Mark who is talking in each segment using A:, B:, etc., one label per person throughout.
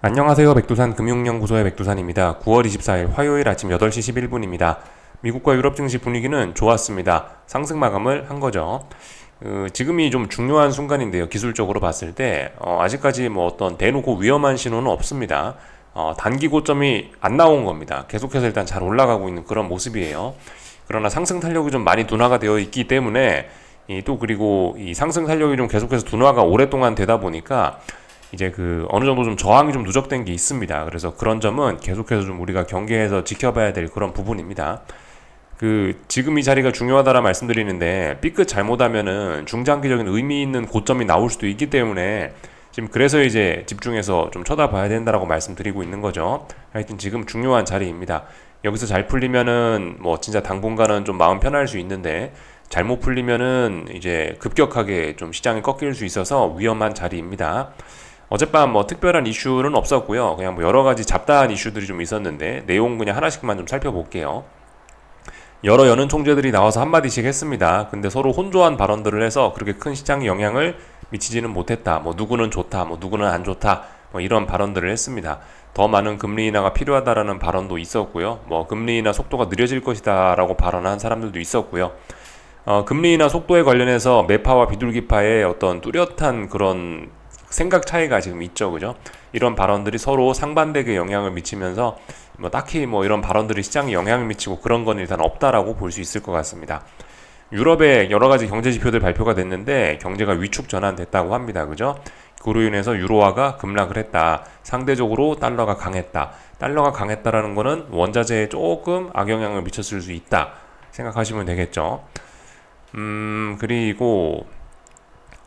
A: 안녕하세요. 백두산 금융연구소의 백두산입니다. 9월 24일 화요일 아침 8시 11분입니다. 미국과 유럽 증시 분위기는 좋았습니다. 상승 마감을 한 거죠. 어, 지금이 좀 중요한 순간인데요. 기술적으로 봤을 때 어, 아직까지 뭐 어떤 대놓고 위험한 신호는 없습니다. 어, 단기 고점이 안 나온 겁니다. 계속해서 일단 잘 올라가고 있는 그런 모습이에요. 그러나 상승 탄력이 좀 많이 둔화가 되어 있기 때문에 이 또 그리고 이 상승 탄력이 좀 계속해서 둔화가 오랫동안 되다 보니까 이제 그 어느 정도 좀 저항이 좀 누적된 게 있습니다. 그래서 그런 점은 계속해서 좀 우리가 경계해서 지켜봐야 될 그런 부분입니다. 그 지금 이 자리가 중요하다라 말씀드리는데 삐끗 잘못하면은 중장기적인 의미 있는 고점이 나올 수도 있기 때문에 지금 그래서 이제 집중해서 좀 쳐다봐야 된다라고 말씀드리고 있는 거죠. 하여튼 지금 중요한 자리입니다. 여기서 잘 풀리면은 뭐 진짜 당분간은 좀 마음 편할 수 있는데 잘못 풀리면은 이제 급격하게 좀 시장이 꺾일 수 있어서 위험한 자리입니다. 어젯밤 뭐 특별한 이슈는 없었고요. 그냥 뭐 여러 가지 잡다한 이슈들이 좀 있었는데 내용 그냥 하나씩만 좀 살펴볼게요. 여러 연은 총재들이 나와서 한마디씩 했습니다. 근데 서로 혼조한 발언들을 해서 그렇게 큰 시장에 영향을 미치지는 못했다. 뭐 누구는 좋다, 뭐 누구는 안 좋다. 뭐 이런 발언들을 했습니다. 더 많은 금리 인하가 필요하다라는 발언도 있었고요. 뭐 금리 인하 속도가 느려질 것이다라고 발언한 사람들도 있었고요. 어, 금리 인하 속도에 관련해서 매파와 비둘기파의 어떤 뚜렷한 그런 생각 차이가 지금 있죠, 그죠? 이런 발언들이 서로 상반되게 영향을 미치면서 뭐 딱히 뭐 이런 발언들이 시장에 영향을 미치고 그런 건 일단 없다라고 볼 수 있을 것 같습니다. 유럽의 여러 가지 경제 지표들 발표가 됐는데 경제가 위축 전환됐다고 합니다. 그죠? 그로 인해서 유로화가 급락을 했다. 상대적으로 달러가 강했다. 달러가 강했다라는 거는 원자재에 조금 악영향을 미쳤을 수 있다. 생각하시면 되겠죠. 음, 그리고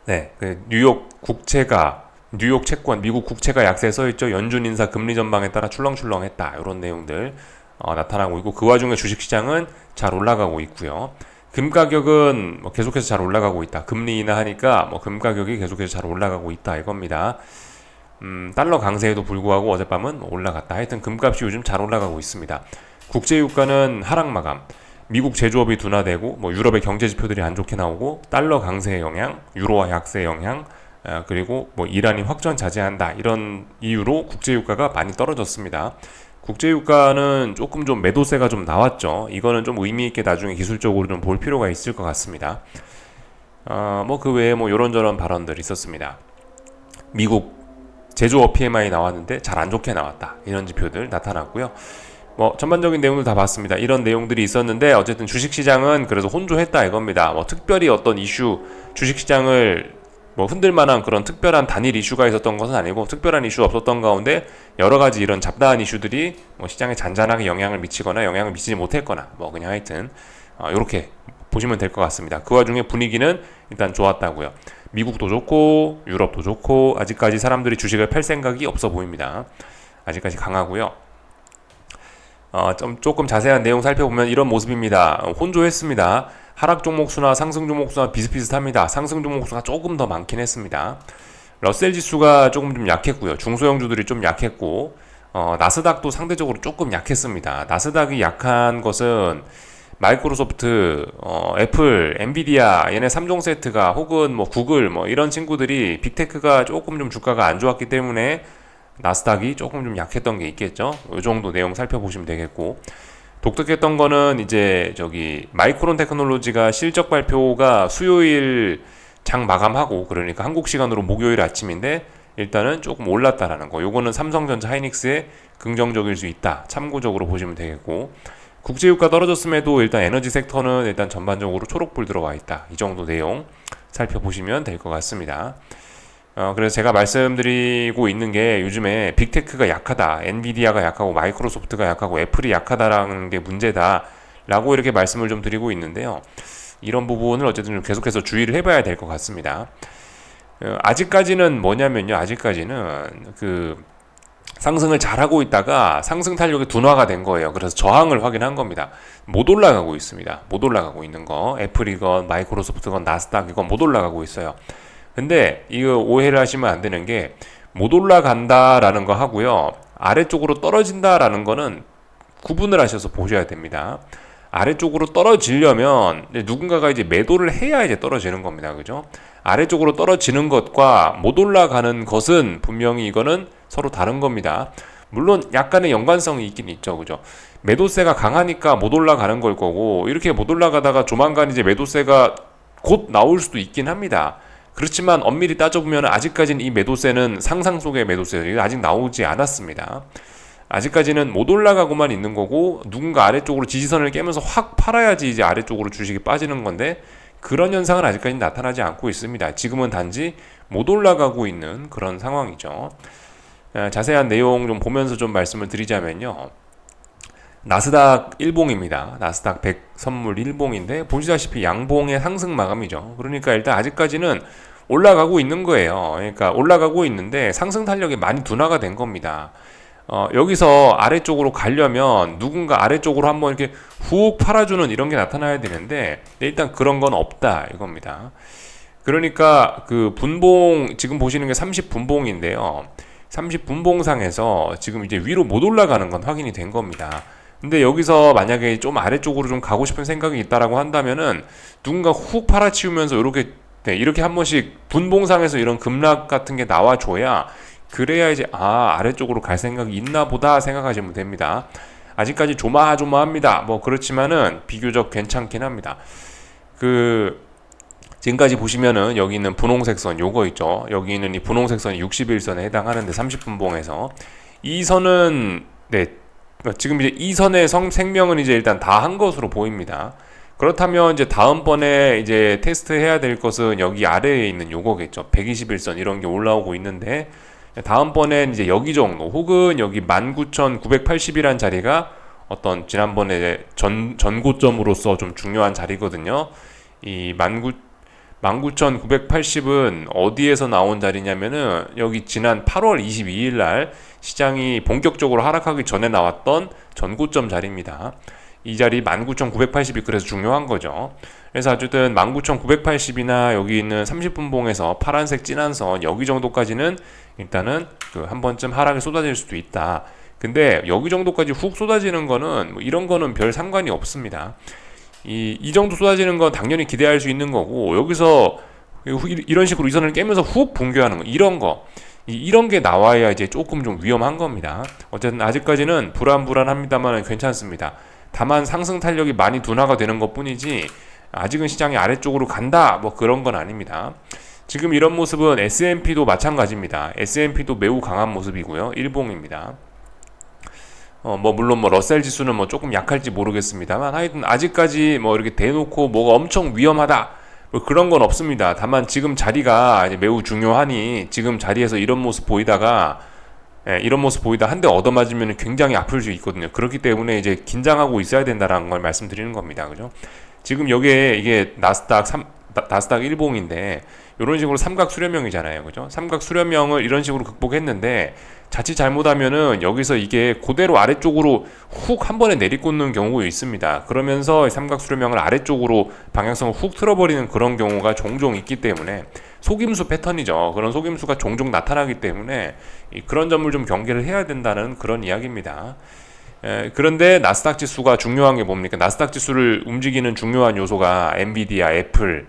A: 네, 그 뉴욕 국채가 뉴욕 채권, 미국 국채가 약세에 서 있죠. 연준 인사 금리 전망에 따라 출렁출렁했다. 이런 내용들 어, 나타나고 있고 그 와중에 주식 시장은 잘 올라가고 있고요. 금 가격은 뭐 계속해서 잘 올라가고 있다. 금리 인하하니까 뭐 금 가격이 계속해서 잘 올라가고 있다 이겁니다. 음, 달러 강세에도 불구하고 어젯밤은 뭐 올라갔다. 하여튼 금값이 요즘 잘 올라가고 있습니다. 국제 유가는 하락 마감. 미국 제조업이 둔화되고 뭐 유럽의 경제 지표들이 안 좋게 나오고 달러 강세의 영향, 유로화 약세의 영향, 아, 그리고 뭐 이란이 확전 자제한다 이런 이유로 국제 유가가 많이 떨어졌습니다. 국제 유가는 조금 좀 매도세가 좀 나왔죠. 이거는 좀 의미 있게 나중에 기술적으로 좀 볼 필요가 있을 것 같습니다. 어, 뭐그 외에 뭐 이런저런 발언들 있었습니다. 미국 제조업 PMI 나왔는데 잘 안 좋게 나왔다 이런 지표들 나타났고요. 뭐 전반적인 내용을 다 봤습니다. 이런 내용들이 있었는데 어쨌든 주식시장은 그래서 혼조했다 이겁니다. 뭐 특별히 어떤 이슈 주식시장을 뭐 흔들만한 그런 특별한 단일 이슈가 있었던 것은 아니고 특별한 이슈 없었던 가운데 여러 가지 이런 잡다한 이슈들이 뭐 시장에 잔잔하게 영향을 미치거나 영향을 미치지 못했거나 뭐 그냥 하여튼 어, 이렇게 보시면 될 것 같습니다. 그 와중에 분위기는 일단 좋았다고요. 미국도 좋고 유럽도 좋고 아직까지 사람들이 주식을 팔 생각이 없어 보입니다. 아직까지 강하고요. 어, 좀 조금 자세한 내용 살펴보면 이런 모습입니다. 혼조했습니다. 하락 종목 수나 상승 종목 수나 비슷비슷합니다. 상승 종목 수가 조금 더 많긴 했습니다. 러셀 지수가 조금 좀 약했고요. 중소형주들이 좀 약했고 어, 나스닥도 상대적으로 조금 약했습니다. 나스닥이 약한 것은 마이크로소프트, 어, 애플, 엔비디아 얘네 3종 세트가 혹은 뭐 구글 뭐 이런 친구들이 빅테크가 조금 좀 주가가 안 좋았기 때문에 나스닥이 조금 좀 약했던 게 있겠죠. 이 정도 내용 살펴보시면 되겠고 독특했던 거는 이제 저기 마이크론 테크놀로지가 실적 발표가 수요일 장 마감하고 그러니까 한국 시간으로 목요일 아침인데 일단은 조금 올랐다라는 거. 요거는 삼성전자 하이닉스에 긍정적일 수 있다. 참고적으로 보시면 되겠고 국제유가 떨어졌음에도 일단 에너지 섹터는 일단 전반적으로 초록불 들어와 있다. 이 정도 내용 살펴보시면 될 것 같습니다. 어, 그래서 제가 말씀드리고 있는 게 요즘에 빅테크가 약하다, 엔비디아가 약하고 마이크로소프트가 약하고 애플이 약하다라는 게 문제다. 라고 이렇게 말씀을 좀 드리고 있는데요. 이런 부분을 어쨌든 좀 계속해서 주의를 해봐야 될 것 같습니다. 어, 아직까지는 뭐냐면요. 아직까지는 그 상승을 잘하고 있다가 상승 탄력이 둔화가 된 거예요. 그래서 저항을 확인한 겁니다. 못 올라가고 있습니다. 못 올라가고 있는 거. 애플이건 마이크로소프트건 나스닥이건 못 올라가고 있어요. 근데 이거 오해를 하시면 안 되는 게 못 올라간다라는 거 하고요. 아래쪽으로 떨어진다라는 거는 구분을 하셔서 보셔야 됩니다. 아래쪽으로 떨어지려면 누군가가 이제 매도를 해야 이제 떨어지는 겁니다. 그죠? 아래쪽으로 떨어지는 것과 못 올라가는 것은 분명히 이거는 서로 다른 겁니다. 물론 약간의 연관성이 있긴 있죠. 그죠? 매도세가 강하니까 못 올라가는 걸 거고 이렇게 못 올라가다가 조만간 이제 매도세가 곧 나올 수도 있긴 합니다. 그렇지만 엄밀히 따져보면 아직까지는 이 매도세는 상상 속의 매도세예요. 아직 나오지 않았습니다. 아직까지는 못 올라가고만 있는 거고 누군가 아래쪽으로 지지선을 깨면서 확 팔아야지 이제 아래쪽으로 주식이 빠지는 건데 그런 현상은 아직까지 나타나지 않고 있습니다. 지금은 단지 못 올라가고 있는 그런 상황이죠. 아, 자세한 내용 좀 보면서 좀 말씀을 드리자면요. 나스닥 일봉입니다. 나스닥 100 선물 일봉인데 보시다시피 양봉의 상승 마감이죠. 그러니까 일단 아직까지는 올라가고 있는 거예요. 그러니까 올라가고 있는데 상승 탄력이 많이 둔화가 된 겁니다. 어, 여기서 아래쪽으로 가려면 누군가 아래쪽으로 한번 이렇게 훅 팔아주는 이런 게 나타나야 되는데 일단 그런 건 없다 이겁니다. 그러니까 그 분봉 지금 보시는 게 30분봉인데요. 30분봉상에서 지금 이제 위로 못 올라가는 건 확인이 된 겁니다. 근데 여기서 만약에 좀 아래쪽으로 좀 가고 싶은 생각이 있다라고 한다면은 누군가 훅 팔아치우면서 이렇게 네, 이렇게 한 번씩 분봉상에서 이런 급락 같은 게 나와줘야 그래야 이제 아 아래쪽으로 갈 생각이 있나 보다 생각하시면 됩니다. 아직까지 조마조마합니다. 뭐 그렇지만은 비교적 괜찮긴 합니다. 그 지금까지 보시면은 여기 있는 분홍색 선 요거 있죠. 여기 있는 이 분홍색 선이 61선에 해당하는데 30분 봉에서 이 선은 네 지금 이제 이 선의 성 생명은 이제 일단 다 한 것으로 보입니다. 그렇다면 이제 다음번에 이제 테스트 해야 될 것은 여기 아래에 있는 요거겠죠. 121선 이런 게 올라오고 있는데 다음번엔 이제 여기 정도 혹은 여기 19,980이란 자리가 어떤 지난번에 전, 전고점으로서 좀 중요한 자리거든요. 이 19, 19,980은 어디에서 나온 자리냐면은 여기 지난 8월 22일 날 시장이 본격적으로 하락하기 전에 나왔던 전고점 자리입니다. 이 자리 19,980이 그래서 중요한 거죠. 그래서 어쨌든 19,980이나 여기 있는 30분 봉에서 파란색 진한 선 여기 정도까지는 일단은 그 한 번쯤 하락이 쏟아질 수도 있다. 근데 여기 정도까지 훅 쏟아지는 거는 뭐 이런 거는 별 상관이 없습니다. 이, 이 정도 쏟아지는 건 당연히 기대할 수 있는 거고 여기서 이런 식으로 이 선을 깨면서 훅 붕괴하는 거 이런 거 이, 이런 게 나와야 이제 조금 좀 위험한 겁니다. 어쨌든 아직까지는 불안불안합니다만 괜찮습니다. 다만 상승 탄력이 많이 둔화가 되는 것 뿐이지 아직은 시장이 아래쪽으로 간다 뭐 그런 건 아닙니다. 지금 이런 모습은 S&P도 마찬가지입니다. S&P도 매우 강한 모습이고요. 일봉입니다. 어, 뭐, 물론 뭐, 러셀 지수는 뭐 조금 약할지 모르겠습니다만, 하여튼 아직까지 뭐 이렇게 대놓고 뭐가 엄청 위험하다, 뭐 그런 건 없습니다. 다만 지금 자리가 매우 중요하니, 지금 자리에서 이런 모습 보이다가, 예, 이런 모습 보이다 한 대 얻어맞으면 굉장히 아플 수 있거든요. 그렇기 때문에 이제 긴장하고 있어야 된다는 걸 말씀드리는 겁니다. 그죠? 지금 여기에 이게 나스닥 3, 나스닥 일봉인데 이런 식으로 삼각 수렴형이잖아요. 그죠? 삼각 수렴형을 이런 식으로 극복했는데 자칫 잘못하면은 여기서 이게 그대로 아래쪽으로 훅 한 번에 내리꽂는 경우가 있습니다. 그러면서 삼각 수렴형을 아래쪽으로 방향성을 훅 틀어버리는 그런 경우가 종종 있기 때문에 속임수 패턴이죠. 그런 속임수가 종종 나타나기 때문에 그런 점을 좀 경계를 해야 된다는 그런 이야기입니다. 에, 그런데 나스닥 지수가 중요한 게 뭡니까? 나스닥 지수를 움직이는 중요한 요소가 엔비디아, 애플,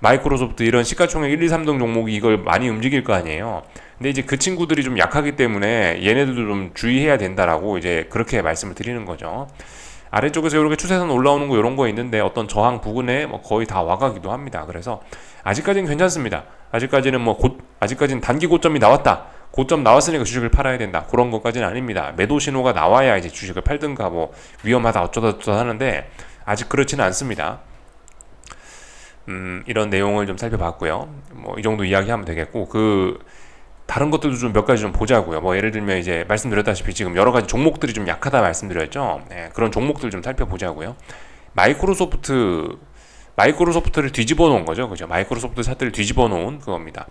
A: 마이크로소프트 이런 시가총액 1, 2, 3등 종목이 이걸 많이 움직일 거 아니에요. 근데 이제 그 친구들이 좀 약하기 때문에 얘네들도 좀 주의해야 된다라고 이제 그렇게 말씀을 드리는 거죠. 아래쪽에서 이렇게 추세선 올라오는 거 이런 거 있는데 어떤 저항 부근에 뭐 거의 다 와가기도 합니다. 그래서 아직까지는 괜찮습니다. 아직까지는 뭐 곧, 아직까지는 단기 고점이 나왔다. 고점 나왔으니까 주식을 팔아야 된다. 그런 것까지는 아닙니다. 매도 신호가 나와야 이제 주식을 팔든가 뭐 위험하다 어쩌다 저쩌다 하는데 아직 그렇지는 않습니다. 음, 이런 내용을 좀 살펴봤고요. 뭐 이 정도 이야기하면 되겠고 그 다른 것들도 좀 몇 가지 좀 보자고요. 뭐 예를 들면 이제 말씀드렸다시피 지금 여러 가지 종목들이 좀 약하다 말씀드렸죠. 네, 그런 종목들 좀 살펴보자고요. 마이크로소프트 마이크로소프트를 뒤집어 놓은 거죠. 그죠? 마이크로소프트 차트를 뒤집어 놓은 그겁니다.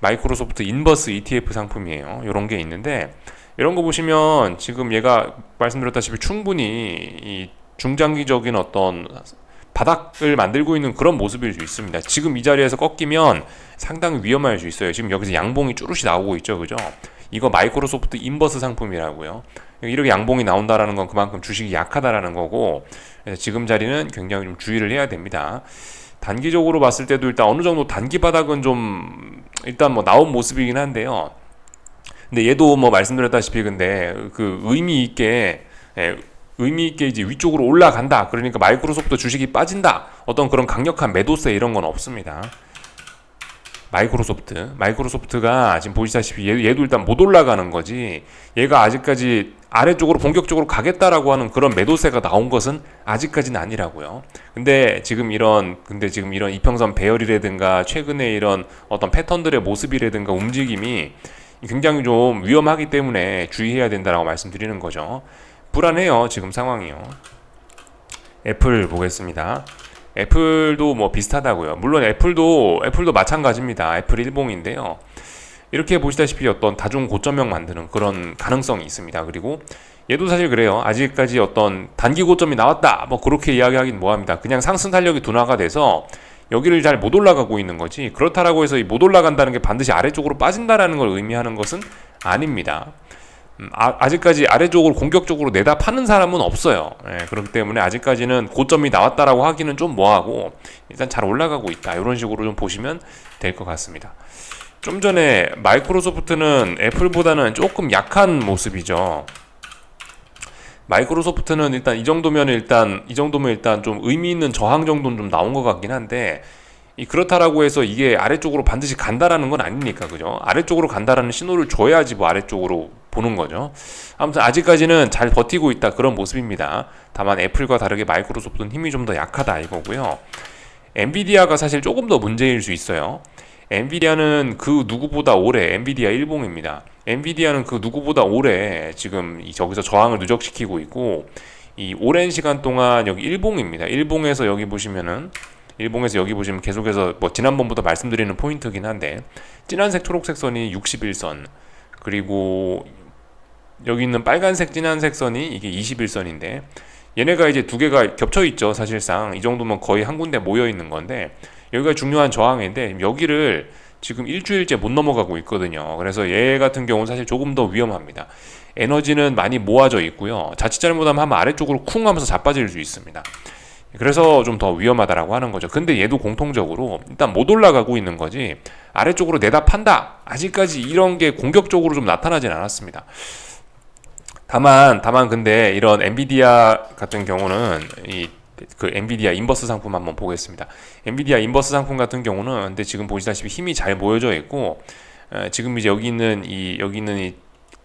A: 마이크로소프트 인버스 ETF 상품이에요. 이런 게 있는데 이런 거 보시면 지금 얘가 말씀드렸다시피 충분히 이 중장기적인 어떤 바닥을 만들고 있는 그런 모습일 수 있습니다. 지금 이 자리에서 꺾이면 상당히 위험할 수 있어요. 지금 여기서 양봉이 쭈루시 나오고 있죠. 그죠? 이거 마이크로소프트 인버스 상품이라고요. 이렇게 양봉이 나온다라는 건 그만큼 주식이 약하다라는 거고 지금 자리는 굉장히 좀 주의를 해야 됩니다. 단기적으로 봤을 때도 일단 어느 정도 단기 바닥은 좀 일단 뭐 나온 모습이긴 한데요. 근데 얘도 뭐 말씀드렸다시피 근데 그 의미 있게 예, 의미 있게 이제 위쪽으로 올라간다. 그러니까 마이크로소프트 주식이 빠진다. 어떤 그런 강력한 매도세 이런 건 없습니다. 마이크로소프트, 마이크로소프트가 지금 보시다시피 얘, 얘도 일단 못 올라가는 거지. 얘가 아직까지 아래쪽으로 본격적으로 가겠다라고 하는 그런 매도세가 나온 것은 아직까지는 아니라고요. 근데 지금 이런 근데 지금 이런 이평선 배열이라든가 최근에 이런 어떤 패턴들의 모습이라든가 움직임이 굉장히 좀 위험하기 때문에 주의해야 된다라고 말씀드리는 거죠. 불안해요 지금 상황이요. 애플 보겠습니다. 애플도 뭐 비슷하다고요. 물론 애플도 애플도 마찬가지입니다. 애플 일봉인데요. 이렇게 보시다시피 어떤 다중 고점형 만드는 그런 가능성이 있습니다. 그리고 얘도 사실 그래요. 아직까지 어떤 단기 고점이 나왔다. 뭐 그렇게 이야기하긴 뭐합니다. 그냥 상승 탄력이 둔화가 돼서 여기를 잘 못 올라가고 있는 거지. 그렇다라고 해서 이못 올라간다는 게 반드시 아래쪽으로 빠진다라는 걸 의미하는 것은 아닙니다. 음, 아, 직까지 아래쪽으로 공격적으로 내다 파는 사람은 없어요. 예, 그렇기 때문에 아직까지는 고점이 나왔다라고 하기는 좀 뭐하고 일단 잘 올라가고 있다. 이런 식으로 좀 보시면 될 것 같습니다. 좀 전에 마이크로소프트는 애플보다는 조금 약한 모습이죠. 마이크로소프트는 일단 이 정도면 일단 이 정도면 일단 좀 의미 있는 저항 정도는 좀 나온 것 같긴 한데 이 그렇다라고 해서 이게 아래쪽으로 반드시 간다라는 건 아니니까 그죠? 아래쪽으로 간다라는 신호를 줘야지 뭐 아래쪽으로 보는 거죠. 아무튼 아직까지는 잘 버티고 있다 그런 모습입니다. 다만 애플과 다르게 마이크로소프트는 힘이 좀 더 약하다 이거고요. 엔비디아가 사실 조금 더 문제일 수 있어요. 엔비디아는 그 누구보다 오래 엔비디아 일봉입니다. 엔비디아는 그 누구보다 오래 지금 저기서 저항을 누적시키고 있고 이 오랜 시간 동안 여기 일봉입니다. 일봉에서 여기 보시면은 일봉에서 여기 보시면 계속해서 뭐 지난번부터 말씀드리는 포인트긴 한데 진한색 초록색 선이 61선 그리고 여기 있는 빨간색 진한색 선이 이게 21선인데 얘네가 이제 두 개가 겹쳐 있죠 사실상. 이 정도면 거의 한 군데 모여 있는 건데 여기가 중요한 저항인데 여기를 지금 일주일째 못 넘어가고 있거든요. 그래서 얘 같은 경우는 사실 조금 더 위험합니다. 에너지는 많이 모아져 있고요. 자칫 잘못하면 아래쪽으로 쿵 하면서 자빠질 수 있습니다 그래서 좀 더 위험하다라고 하는 거죠. 근데 얘도 공통적으로 일단 못 올라가고 있는 거지 아래쪽으로 내다 판다. 아직까지 이런 게 공격적으로 좀 나타나진 않았습니다. 다만 다만 근데 이런 엔비디아 같은 경우는 이 그 엔비디아 인버스 상품 한번 보겠습니다. 엔비디아 인버스 상품 같은 경우는 근데 지금 보시다시피 힘이 잘 모여져 있고 에, 지금 이제 여기 있는 이 여기 있는 이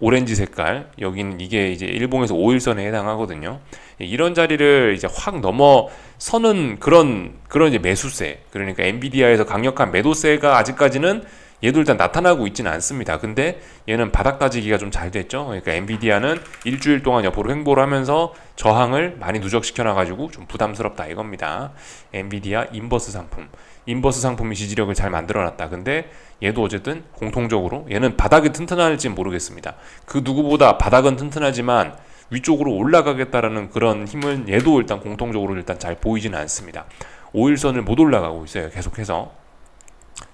A: 오렌지 색깔 여기는 이게 이제 일봉에서 5일선에 해당하거든요. 이런 자리를 이제 확 넘어서는 그런 그런 이제 매수세 그러니까 엔비디아에서 강력한 매도세가 아직까지는 얘도 일단 나타나고 있지는 않습니다. 근데 얘는 바닥 따지기가 좀 잘 됐죠. 그러니까 엔비디아는 일주일 동안 옆으로 횡보를 하면서 저항을 많이 누적시켜 놔가지고 좀 부담스럽다 이겁니다. 엔비디아 인버스 상품. 인버스 상품이 지지력을 잘 만들어놨다. 근데 얘도 어쨌든 공통적으로 얘는 바닥이 튼튼할지 모르겠습니다. 그 누구보다 바닥은 튼튼하지만 위쪽으로 올라가겠다라는 그런 힘은 얘도 일단 공통적으로 일단 잘 보이지는 않습니다. 5일선을 못 올라가고 있어요. 계속해서.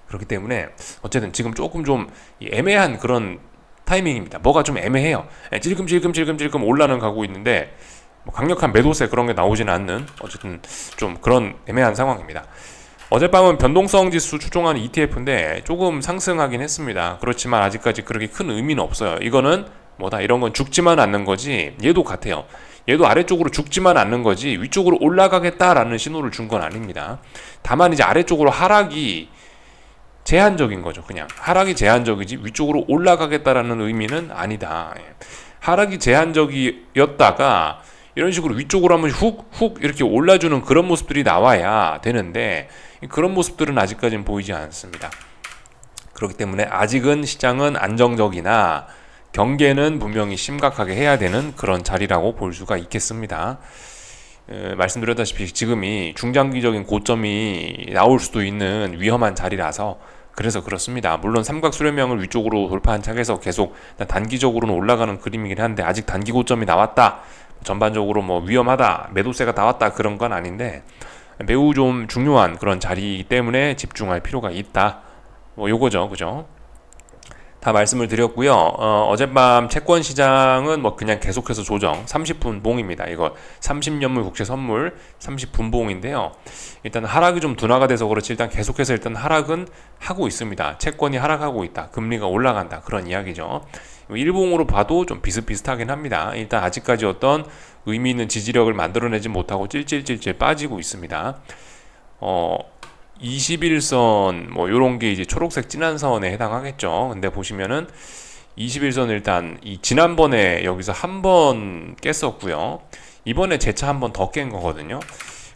A: 그렇기 때문에 어쨌든 지금 조금 좀 애매한 그런 타이밍입니다. 뭐가 좀 애매해요. 예, 찔끔찔끔찔끔찔끔 올라는 가고 있는데 뭐 강력한 매도세 그런 게 나오지는 않는 어쨌든 좀 그런 애매한 상황입니다. 어젯밤은 변동성 지수 추종하는 ETF인데 조금 상승하긴 했습니다. 그렇지만 아직까지 그렇게 큰 의미는 없어요. 이거는 뭐다 이런 건 죽지만 않는 거지 얘도 같아요. 얘도 아래쪽으로 죽지만 않는 거지 위쪽으로 올라가겠다라는 신호를 준 건 아닙니다. 다만 이제 아래쪽으로 하락이 제한적인 거죠. 그냥 하락이 제한적이지 위쪽으로 올라가겠다라는 의미는 아니다. 예. 하락이 제한적이었다가 이런 식으로 위쪽으로 한번 훅 훅 이렇게 올라주는 그런 모습들이 나와야 되는데 그런 모습들은 아직까지는 보이지 않습니다. 그렇기 때문에 아직은 시장은 안정적이나 경계는 분명히 심각하게 해야 되는 그런 자리라고 볼 수가 있겠습니다. 에, 말씀드렸다시피 지금이 중장기적인 고점이 나올 수도 있는 위험한 자리라서 그래서 그렇습니다. 물론 삼각 수렴형을 위쪽으로 돌파한 차에서 계속 단기적으로는 올라가는 그림이긴 한데 아직 단기 고점이 나왔다. 전반적으로 뭐 위험하다, 매도세가 나왔다 그런 건 아닌데 매우 좀 중요한 그런 자리이기 때문에 집중할 필요가 있다. 뭐 요거죠, 그죠? 다 말씀을 드렸고요. 어, 어젯밤 채권 시장은 뭐 그냥 계속해서 조정 30분 봉입니다. 이거 30년물 국채 선물 30분 봉인데요. 일단 하락이 좀 둔화가 돼서 그렇지 일단 계속해서 일단 하락은 하고 있습니다. 채권이 하락하고 있다. 금리가 올라간다. 그런 이야기죠. 일봉으로 봐도 좀 비슷비슷하긴 합니다. 일단 아직까지 어떤 의미 있는 지지력을 만들어내지 못하고 찔찔찔찔 빠지고 있습니다. 어, 21선 뭐 요런 게 이제 초록색 진한 선에 해당하겠죠. 근데 보시면은 21선 일단 이 지난번에 여기서 한 번 깼었고요. 이번에 재차 한 번 더 깬 거거든요.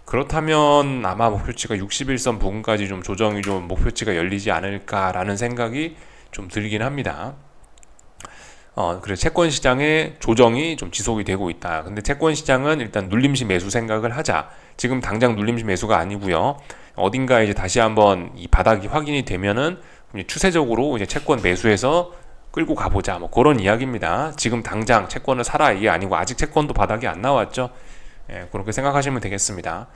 A: 그렇다면 아마 목표치가 61선 부근까지 좀 조정이 좀 목표치가 열리지 않을까라는 생각이 좀 들긴 합니다. 어, 그래 채권 시장의 조정이 좀 지속이 되고 있다. 근데 채권 시장은 일단 눌림시 매수 생각을 하자. 지금 당장 눌림시 매수가 아니고요. 어딘가 이제 다시 한번 이 바닥이 확인이 되면은 추세적으로 이제 채권 매수해서 끌고 가보자 뭐 그런 이야기입니다. 지금 당장 채권을 사라 이게 아니고 아직 채권도 바닥이 안 나왔죠. 예, 그렇게 생각하시면 되겠습니다.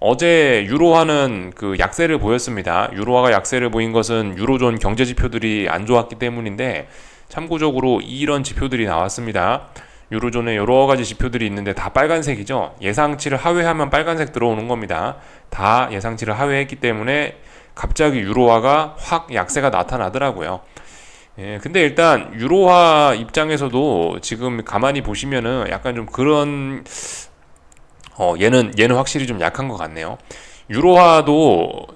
A: 어제 유로화는 그 약세를 보였습니다. 유로화가 약세를 보인 것은 유로존 경제 지표들이 안 좋았기 때문인데 참고적으로 이런 지표들이 나왔습니다. 유로존에 여러 가지 지표들이 있는데 다 빨간색이죠. 예상치를 하회하면 빨간색 들어오는 겁니다. 다 예상치를 하회했기 때문에 갑자기 유로화가 확 약세가 나타나더라고요. 예, 근데 일단 유로화 입장에서도 지금 가만히 보시면은 약간 좀 그런 어 얘는 얘는 확실히 좀 약한 것 같네요. 유로화도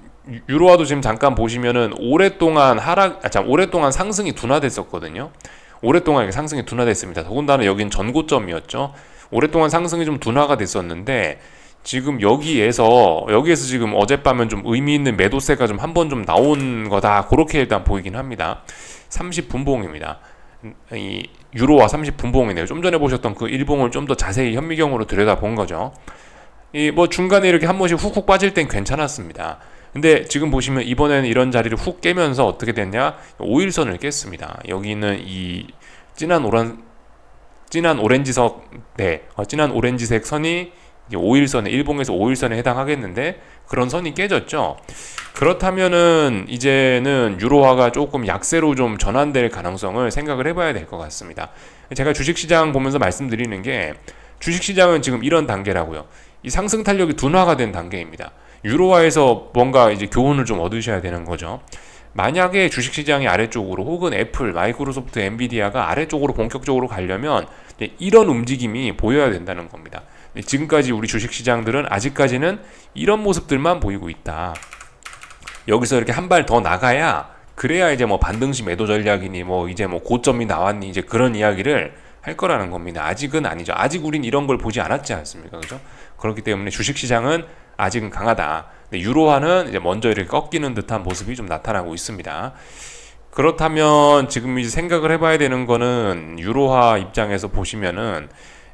A: 유로화도 지금 잠깐 보시면은 오랫동안 하락, 아, 참 오랫동안 상승이 둔화됐었거든요. 오랫동안 상승이 둔화됐습니다. 더군다나 여긴 전고점이었죠. 오랫동안 상승이 좀 둔화가 됐었는데 지금 여기에서 여기에서 지금 어젯밤은 좀 의미 있는 매도세가 좀 한 번 좀 나온 거다. 그렇게 일단 보이긴 합니다. 30분봉입니다. 이 유로와 30분봉이네요. 좀 전에 보셨던 그 일봉을 좀 더 자세히 현미경으로 들여다 본 거죠. 이 뭐 중간에 이렇게 한 번씩 훅훅 빠질 땐 괜찮았습니다. 근데 지금 보시면 이번에는 이런 자리를 훅 깨면서 어떻게 됐냐? 5일선을 깼습니다. 여기는 이 진한 오란 진한 오렌지석 네, 어, 진한 오렌지색 선이 5일선에 일봉에서 5일선에 해당하겠는데 그런 선이 깨졌죠. 그렇다면은 이제는 유로화가 조금 약세로 좀 전환될 가능성을 생각을 해봐야 될 것 같습니다. 제가 주식시장 보면서 말씀드리는 게 주식시장은 지금 이런 단계라고요. 이 상승 탄력이 둔화가 된 단계입니다. 유로화에서 뭔가 이제 교훈을 좀 얻으셔야 되는 거죠. 만약에 주식시장이 아래쪽으로 혹은 애플, 마이크로소프트, 엔비디아가 아래쪽으로 본격적으로 가려면 이런 움직임이 보여야 된다는 겁니다. 지금까지 우리 주식시장들은 아직까지는 이런 모습들만 보이고 있다. 여기서 이렇게 한 발 더 나가야 그래야 이제 뭐 반등시 매도 전략이니 뭐 이제 뭐 고점이 나왔니 이제 그런 이야기를 할 거라는 겁니다. 아직은 아니죠. 아직 우린 이런 걸 보지 않았지 않습니까? 그죠? 그렇기 때문에 주식시장은 아직은 강하다. 유로화는 이제 먼저 이렇게 꺾이는 듯한 모습이 좀 나타나고 있습니다. 그렇다면 지금 이제 생각을 해봐야 되는 거는 유로화 입장에서 보시면은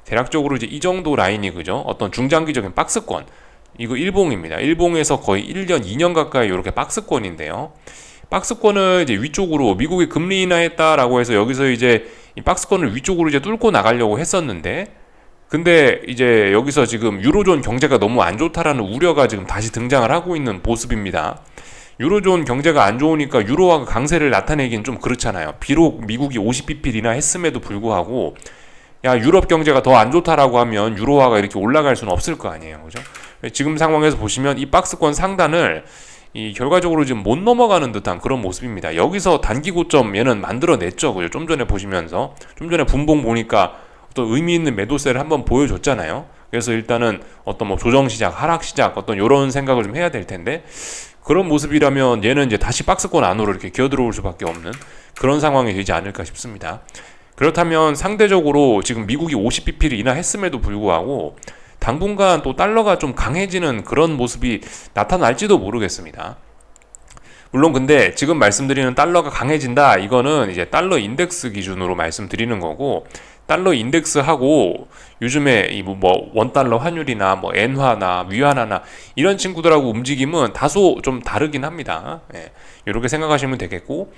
A: 대략적으로 이제 이 정도 라인이 그죠? 어떤 중장기적인 박스권 이거 일봉입니다. 일봉에서 거의 1년, 2년 가까이 이렇게 박스권인데요. 박스권을 이제 위쪽으로 미국이 금리 인하했다라고 해서 여기서 이제 이 박스권을 위쪽으로 이제 뚫고 나가려고 했었는데 근데 이제 여기서 지금 유로존 경제가 너무 안 좋다라는 우려가 지금 다시 등장을 하고 있는 모습입니다. 유로존 경제가 안 좋으니까 유로화가 강세를 나타내긴 좀 그렇잖아요. 비록 미국이 50bp나 했음에도 불구하고 야 유럽 경제가 더 안 좋다라고 하면 유로화가 이렇게 올라갈 수는 없을 거 아니에요, 그죠? 지금 상황에서 보시면 이 박스권 상단을 이 결과적으로 지금 못 넘어가는 듯한 그런 모습입니다. 여기서 단기 고점 얘는 만들어냈죠, 그죠? 좀 전에 보시면서 좀 전에 분봉 보니까 또 의미 있는 매도세를 한번 보여줬잖아요. 그래서 일단은 어떤 뭐 조정 시작, 하락 시작, 어떤 이런 생각을 좀 해야 될 텐데 그런 모습이라면 얘는 이제 다시 박스권 안으로 이렇게 기어 들어올 수밖에 없는 그런 상황이 되지 않을까 싶습니다. 그렇다면 상대적으로 지금 미국이 50bp를 인하했음에도 불구하고 당분간 또 달러가 좀 강해지는 그런 모습이 나타날지도 모르겠습니다. 물론 근데 지금 말씀드리는 달러가 강해진다 이거는 이제 달러 인덱스 기준으로 말씀드리는 거고 달러 인덱스하고 요즘에 이뭐 원 달러 환율이나 뭐 엔화나 위안화나 이런 친구들하고 움직임은 다소 좀 다르긴 합니다. 예, 이렇게 생각하시면 되겠고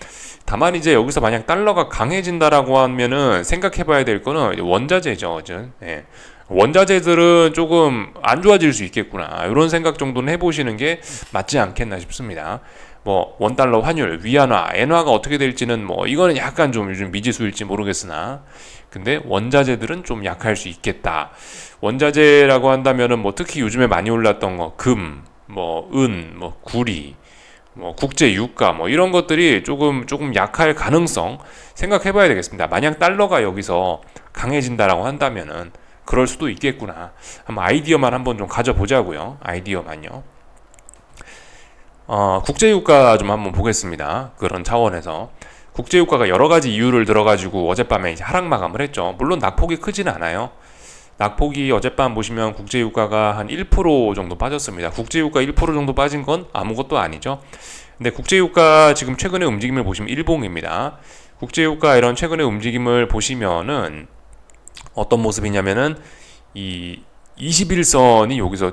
A: 다만 이제 여기서 만약 달러가 강해진다라고 하면은 생각해봐야 될 거는 원자재죠. 예. 원자재들은 조금 안 좋아질 수 있겠구나. 이런 생각 정도는 해보시는 게 맞지 않겠나 싶습니다. 뭐 원달러 환율, 위안화, 엔화가 어떻게 될지는 뭐 이거는 약간 좀 요즘 미지수일지 모르겠으나 근데 원자재들은 좀 약할 수 있겠다. 원자재라고 한다면은 뭐 특히 요즘에 많이 올랐던 거 금, 뭐 은, 뭐 구리, 뭐 국제 유가 뭐 이런 것들이 조금 조금 약할 가능성 생각해 봐야 되겠습니다. 만약 달러가 여기서 강해진다라고 한다면은 그럴 수도 있겠구나. 한번 아이디어만 한번 좀 가져보자고요. 아이디어만요. 어, 국제 유가 좀 한번 보겠습니다. 그런 차원에서. 국제유가가 여러 가지 이유를 들어가지고 어젯밤에 이제 하락 마감을 했죠. 물론 낙폭이 크지는 않아요. 낙폭이 어젯밤 보시면 국제유가가 한 1% 정도 빠졌습니다. 국제유가 1% 정도 빠진 건 아무것도 아니죠. 근데 국제유가 지금 최근의 움직임을 보시면 일봉입니다. 국제유가 이런 최근의 움직임을 보시면은 어떤 모습이냐면은 이 21선이 여기서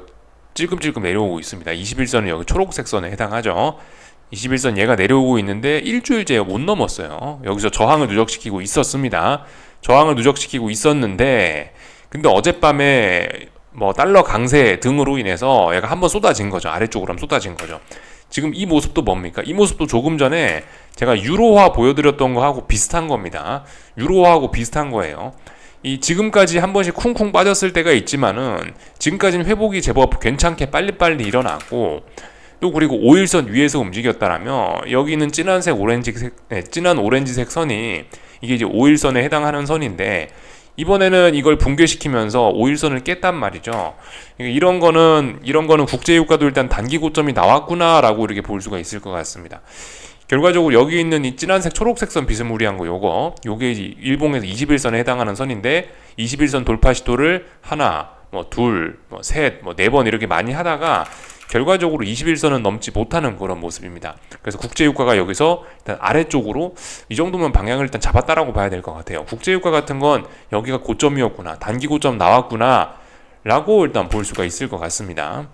A: 찔끔찔끔 내려오고 있습니다. 21선은 여기 초록색 선에 해당하죠. 21선 얘가 내려오고 있는데 일주일째 못 넘었어요. 여기서 저항을 누적시키고 있었습니다. 저항을 누적시키고 있었는데 근데 어젯밤에 뭐 달러 강세 등으로 인해서 얘가 한번 쏟아진 거죠. 아래쪽으로 한번 쏟아진 거죠. 지금 이 모습도 뭡니까? 이 모습도 조금 전에 제가 유로화 보여드렸던 거하고 비슷한 겁니다. 유로화하고 비슷한 거예요. 이 지금까지 한 번씩 쿵쿵 빠졌을 때가 있지만은 지금까지는 회복이 제법 괜찮게 빨리빨리 일어났고 또 그리고 5일선 위에서 움직였다라면 여기는 진한색 오렌지색 네, 진한 오렌지색 선이 이게 이제 5일선에 해당하는 선인데 이번에는 이걸 붕괴시키면서 5일선을 깼단 말이죠. 이런 거는 이런 거는 국제유가도 일단 단기 고점이 나왔구나라고 이렇게 볼 수가 있을 것 같습니다. 결과적으로 여기 있는 이 진한색 초록색 선 비스무리한 거 요거 요게 일봉에서 21선에 해당하는 선인데 21선 돌파 시도를 하나 뭐 둘 뭐 셋 뭐 네 번 이렇게 많이 하다가 결과적으로 21선은 넘지 못하는 그런 모습입니다. 그래서 국제유가가 여기서 일단 아래쪽으로 이 정도면 방향을 일단 잡았다라고 봐야 될 것 같아요. 국제유가 같은 건 여기가 고점이었구나, 단기 고점 나왔구나, 라고 일단 볼 수가 있을 것 같습니다.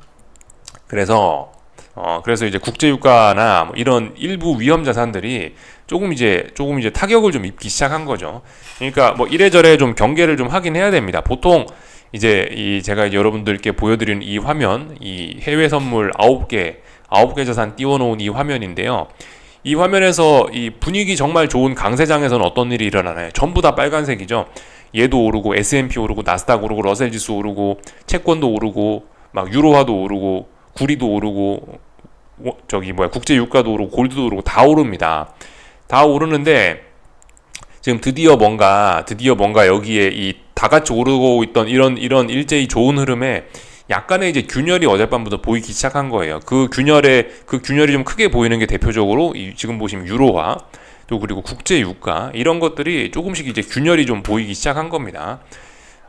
A: 그래서 어, 그래서 이제 국제유가나 뭐 이런 일부 위험 자산들이 조금 이제 조금 이제 타격을 좀 입기 시작한 거죠. 그러니까 뭐 이래저래 좀 경계를 좀 하긴 해야 됩니다. 보통 이제 이 제가 여러분들께 보여드리는 이 화면, 이 해외 선물 9개, 9개 자산 띄워놓은 이 화면인데요. 이 화면에서 이 분위기 정말 좋은 강세장에서는 어떤 일이 일어나나요? 전부 다 빨간색이죠. 얘도 오르고 S&P 오르고 나스닥 오르고 러셀 지수 오르고 채권도 오르고 막 유로화도 오르고 구리도 오르고 저기 뭐야 국제 유가도 오르고 골드도 오르고 다 오릅니다. 다 오르는데 지금 드디어 뭔가 드디어 뭔가 여기에 이 다 같이 오르고 있던 이런 이런 일제히 좋은 흐름에 약간의 이제 균열이 어젯밤부터 보이기 시작한 거예요. 그 균열에 그 균열이 좀 크게 보이는 게 대표적으로 이 지금 보시면 유로화 또 그리고 국제 유가 이런 것들이 조금씩 이제 균열이 좀 보이기 시작한 겁니다.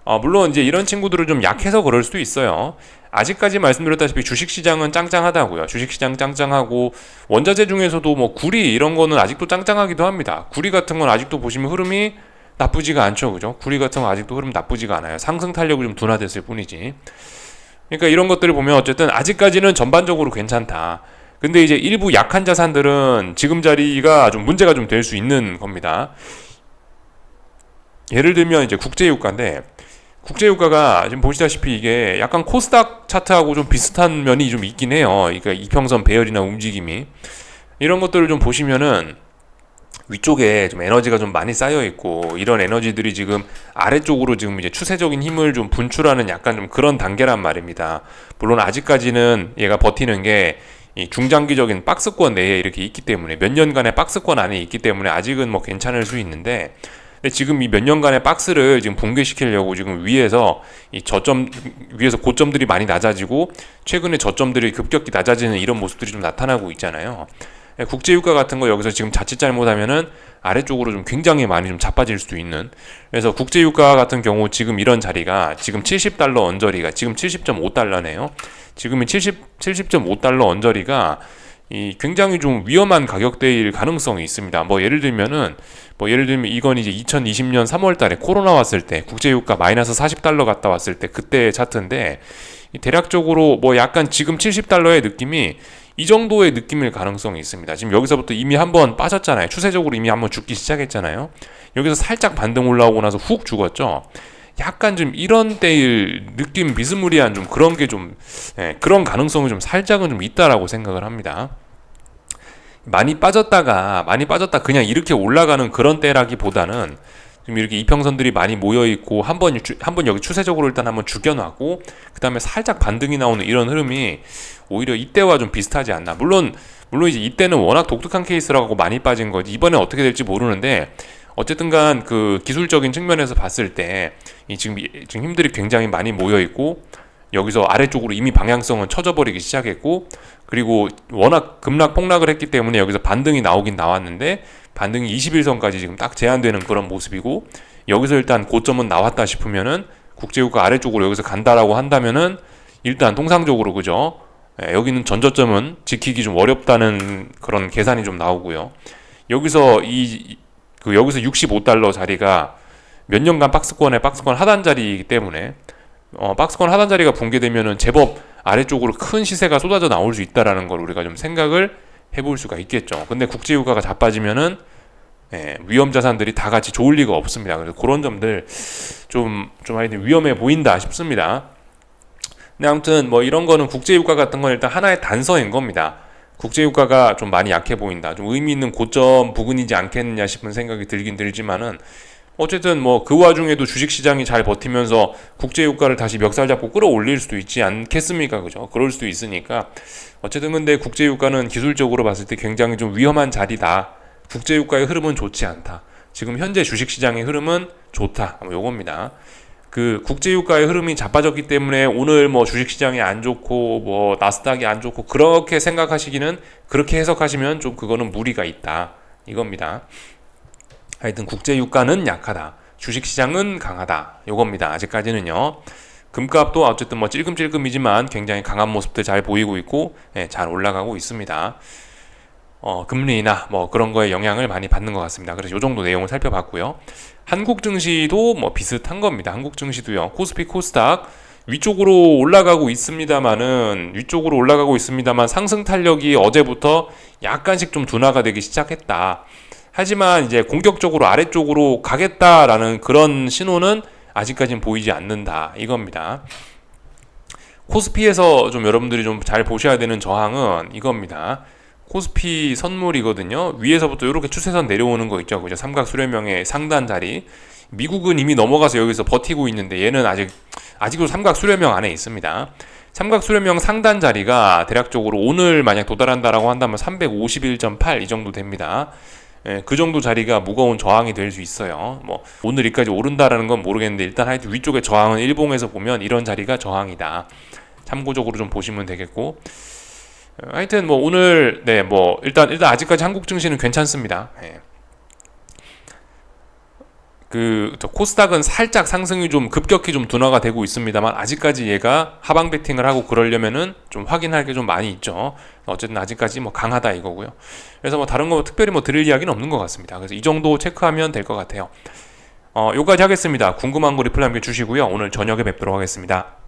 A: 어, 물론 이제 이런 친구들은 좀 약해서 그럴 수도 있어요. 아직까지 말씀드렸다시피 주식시장은 짱짱하다고요. 주식시장 짱짱하고 원자재 중에서도 뭐 구리 이런 거는 아직도 짱짱하기도 합니다. 구리 같은 건 아직도 보시면 흐름이 나쁘지가 않죠, 그죠? 구리 같은 건 아직도 흐름 나쁘지가 않아요. 상승 탄력이 좀 둔화됐을 뿐이지. 그러니까 이런 것들을 보면 어쨌든 아직까지는 전반적으로 괜찮다. 근데 이제 일부 약한 자산들은 지금 자리가 좀 문제가 좀 될 수 있는 겁니다. 예를 들면 이제 국제유가인데 국제유가가 지금 보시다시피 이게 약간 코스닥 차트하고 좀 비슷한 면이 좀 있긴 해요. 그러니까 이평선 배열이나 움직임이 이런 것들을 좀 보시면은 위쪽에 좀 에너지가 좀 많이 쌓여 있고 이런 에너지들이 지금 아래쪽으로 지금 이제 추세적인 힘을 좀 분출하는 약간 좀 그런 단계란 말입니다. 물론 아직까지는 얘가 버티는 게 이 중장기적인 박스권 내에 이렇게 있기 때문에 몇 년간의 박스권 안에 있기 때문에 아직은 뭐 괜찮을 수 있는데 근데 지금 이 몇 년간의 박스를 지금 붕괴시키려고 지금 위에서 이 저점 위에서 고점들이 많이 낮아지고 최근에 저점들이 급격히 낮아지는 이런 모습들이 좀 나타나고 있잖아요. 예, 국제유가 같은 거 여기서 지금 자칫 잘못하면은 아래쪽으로 좀 굉장히 많이 좀 자빠질 수도 있는 그래서 국제유가 같은 경우 지금 이런 자리가 지금 70달러 언저리가 지금 70.5달러네요. 지금이 70 70.5달러 언저리가 이 굉장히 좀 위험한 가격대일 가능성이 있습니다. 뭐 예를 들면은 뭐 예를 들면 이건 이제 2020년 3월 달에 코로나 왔을 때 국제유가 마이너스 40달러 갔다 왔을 때 그때 차트인데 대략적으로 뭐 약간 지금 70달러의 느낌이 이 정도의 느낌일 가능성이 있습니다. 지금 여기서부터 이미 한번 빠졌잖아요. 추세적으로 이미 한번 죽기 시작했잖아요. 여기서 살짝 반등 올라오고 나서 훅 죽었죠. 약간 좀 이런 때일 느낌 비스무리한 좀 그런 게좀 예, 그런 가능성이 좀 살짝은 좀 있다라고 생각을 합니다. 많이 빠졌다가 많이 빠졌다 그냥 이렇게 올라가는 그런 때라기보다는 지금 이렇게 이평선들이 많이 모여 있고 한번 한번 여기 추세적으로 일단 한번 죽여놨고 그 다음에 살짝 반등이 나오는 이런 흐름이 오히려 이때와 좀 비슷하지 않나. 물론 물론 이제 이때는 워낙 독특한 케이스라고 많이 빠진 거지 이번에 어떻게 될지 모르는데 어쨌든간 그 기술적인 측면에서 봤을 때 이 지금 지금 힘들이 굉장히 많이 모여 있고 여기서 아래쪽으로 이미 방향성은 쳐져버리기 시작했고 그리고 워낙 급락 폭락을 했기 때문에 여기서 반등이 나오긴 나왔는데 반등이 21선까지 지금 딱 제한되는 그런 모습이고 여기서 일단 고점은 나왔다 싶으면은 국제유가 아래쪽으로 여기서 간다라고 한다면은 일단 통상적으로 그죠 예, 여기는 전저점은 지키기 좀 어렵다는 그런 계산이 좀 나오고요 여기서 이 그 여기서 65달러 자리가 몇 년간 박스권의 박스권 하단 자리이기 때문에 어, 박스권 하단 자리가 붕괴되면은 제법 아래쪽으로 큰 시세가 쏟아져 나올 수 있다라는 걸 우리가 좀 생각을 해볼 수가 있겠죠. 근데 국제 유가가 자빠지면은 예, 위험 자산들이 다 같이 좋을 리가 없습니다. 그래서 그런 점들 좀, 좀 하여튼 위험해 보인다 싶습니다. 근데 아무튼 뭐 이런 거는 국제유가 같은 건 일단 하나의 단서인 겁니다. 국제유가가 좀 많이 약해 보인다. 좀 의미 있는 고점 부근이지 않겠느냐 싶은 생각이 들긴 들지만은 어쨌든 뭐 그 와중에도 주식시장이 잘 버티면서 국제유가를 다시 멱살 잡고 끌어올릴 수도 있지 않겠습니까? 그죠? 그럴 수도 있으니까 어쨌든 근데 국제유가는 기술적으로 봤을 때 굉장히 좀 위험한 자리다. 국제유가의 흐름은 좋지 않다. 지금 현재 주식시장의 흐름은 좋다. 뭐 요겁니다. 그 국제유가의 흐름이 자빠졌기 때문에 오늘 뭐 주식시장이 안 좋고 뭐 나스닥이 안 좋고 그렇게 생각하시기는 그렇게 해석하시면 좀 그거는 무리가 있다. 이겁니다. 하여튼 국제 유가는 약하다. 주식 시장은 강하다. 요겁니다. 아직까지는요. 금값도 어쨌든 뭐 찔끔찔끔이지만 굉장히 강한 모습들 잘 보이고 있고 예, 잘 올라가고 있습니다. 어, 금리나 뭐 그런 거에 영향을 많이 받는 것 같습니다. 그래서 요 정도 내용을 살펴봤고요. 한국 증시도 뭐 비슷한 겁니다. 한국 증시도요. 코스피 코스닥 위쪽으로 올라가고 있습니다만은 위쪽으로 올라가고 있습니다만 상승 탄력이 어제부터 약간씩 좀 둔화가 되기 시작했다. 하지만 이제 공격적으로 아래쪽으로 가겠다라는 그런 신호는 아직까지는 보이지 않는다 이겁니다. 코스피에서 좀 여러분들이 좀 잘 보셔야 되는 저항은 이겁니다. 코스피 선물이거든요. 위에서부터 이렇게 추세선 내려오는 거 있죠. 그죠? 삼각 수렴형의 상단 자리. 미국은 이미 넘어가서 여기서 버티고 있는데 얘는 아직 아직도 삼각 수렴형 안에 있습니다. 삼각 수렴형 상단 자리가 대략적으로 오늘 만약 도달한다라고 한다면 351.8 이 정도 됩니다. 예, 그 정도 자리가 무거운 저항이 될 수 있어요. 뭐 오늘 이까지 오른다라는 건 모르겠는데 일단 하여튼 위쪽에 저항은 일봉에서 보면 이런 자리가 저항이다. 참고적으로 좀 보시면 되겠고. 어, 하여튼 뭐 오늘 네 뭐 일단 일단 아직까지 한국 증시는 괜찮습니다. 예. 그 코스닥은 살짝 상승이 좀 급격히 좀 둔화가 되고 있습니다만 아직까지 얘가 하방 베팅을 하고 그러려면은 좀 확인할 게 좀 많이 있죠. 어쨌든 아직까지 뭐 강하다 이거고요. 그래서 뭐 다른 거 특별히 뭐 드릴 이야기는 없는 것 같습니다. 그래서 이 정도 체크하면 될 것 같아요. 어, 요까지 하겠습니다. 궁금한 거 리플 남겨주시고요. 오늘 저녁에 뵙도록 하겠습니다.